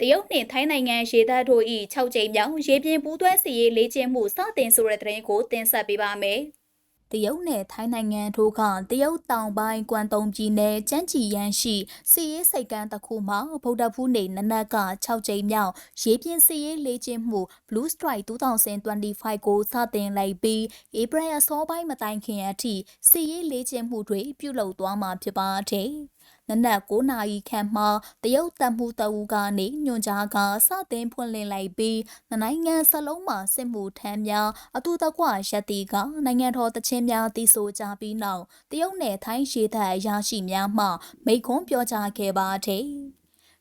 တရုတ်နှင့်ထိုင်းနိုင်ငံရေတပ်တို့၏6ကြိမ်မြောက်ရေပြင်ပူးတွဲစီရေးလေ့ကျင့်မှုစတင်ဆိုတဲ့သတင်းကိုတင်ဆက်ပေးပါမယ်။တရုတ်နဲ့ထိုင်းနိုင်ငံတို့ကတရုတ်တောင်ပိုင်းကွမ်တုံပြည်နယ်ကျန်းချီရန်ရှိစီရေးစိတ်ကမ်းတစ်ခုမှာဗုဒ္ဓဖူးနေ့နနက်က6ကြိမ်မြောက်ရေပြင်စီရေးလေ့ကျင့်မှု Blue Strike 2025ကိုစတင်လိုက်ပြီးဧပြီအစောပိုင်းမတိုင်ခင်အထိစီရေးလေ့ကျင့်မှုတွေပြုလုပ်သွားမှာဖြစ်ပါတယ်။ နနက်9နာရီခန့်မှတရုတ်တပ်မှုတအူကနေညွန်ကြားကစတင်ဖွင့်လှစ်လိုက်ပြီးနိုင်ငံစလုံးမှာစစ်မှုထမ်းများအတူတကွရက်တီကနိုင်ငံတော်တချင်းများတည်ဆိုကြပြီးနောက်တရုတ်နယ်ထိုင်းရေတပ်အရာရှိများမှမိခွန်းပြောကြားခဲ့ပါတယ်။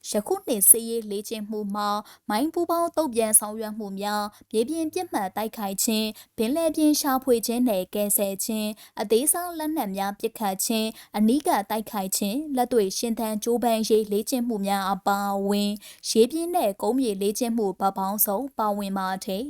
ယခုနှစ်စည်ရေးလေ့ကျင့်မှုမှာမိုင်းပူပေါင်းတုတ်ပြန်ဆောင်ရွက်မှုများမြေပြင်ပြစ်မှတ်တိုက်ခိုက်ခြင်းဘင်းလဲပြင်းရှာဖွေခြင်းနဲ့ကဲဆယ်ခြင်းအသေးစားလက်နက်များပစ်ခတ်ခြင်းအနီးကတိုက်ခိုက်ခြင်းလက်တွေ့ရှင်သန်ကြိုးပမ်းရေးလေ့ကျင့်မှုများအပါအဝင်ရေပြင်းနဲ့ကုန်းမြေလေ့ကျင့်မှုပပောင်းဆုံးပါဝင်ပါတဲ့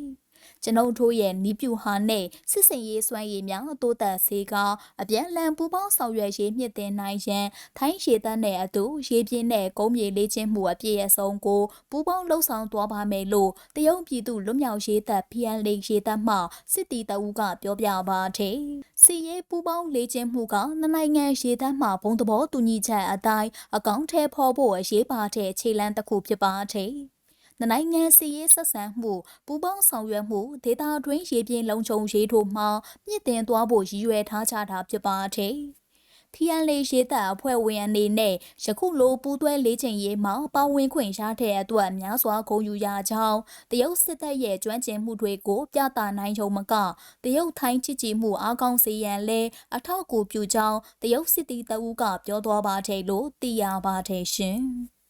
ကျွန်ုပ်တို့ရဲ့နီးပြူဟာနဲ့စစ်စင်ရေးစွမ်းရည်များတိုးတက်စေကအပြန်လန်ပူပေါင်းဆောင်ရွက်ရေးမြင့်တင်နိုင်ရန်ထိုင်းရေတပ်နဲ့အတူရေပြင်းနဲ့ကုန်းမြေလေ့ကျင့်မှုအပြည့်အစုံကိုပူပေါင်းလှုပ်ဆောင်သွားပါမယ်လို့တရုတ်ပြည်သူလွတ်မြောက်ရေးတပ် PNL ရေတပ်မှစစ်တီတအူးကပြောပြပါတယ်။စီရေးပူပေါင်းလေ့ကျင့်မှုကနှစ်နိုင်ငံရေတပ်မှဘုံသဘောတူညီချက်အတိုင်းအကောင့်ထဲဖော်ဖို့အရေးပါတဲ့ခြေလှမ်းတစ်ခုဖြစ်ပါတယ်။ နိုင်ငံစီရေးဆက်ဆံမှုပူးပေါင်းဆောင်ရွက်မှုဒေတာတွင်းရေပြင်လုံခြုံရေးတို့မှမြင့်တင်သွားဖို့ရည်ရွယ်ထားကြတာဖြစ်ပါတယ်။ထီယန်လေးရေးတပ်အဖွဲ့ဝင်အနေနဲ့ယခုလိုပူးတွဲလေးချိန်ရေးမှာပါဝင်ခွင့်ရတဲ့အတွက်များစွာဂုဏ်ယူရကြောင်းတရုတ်စစ်တပ်ရဲ့ကျွမ်းကျင်မှုတွေကိုပြသနိုင်ုံမကတရုတ်ထိုင်းချစ်ကြည်မှုအားကောင်းစေရန်လဲအထောက်အကူပြုကြောင်းတရုတ်စစ်တီတအူးကပြောသွားပါတယ်လို့သိရပါတယ်ရှင်။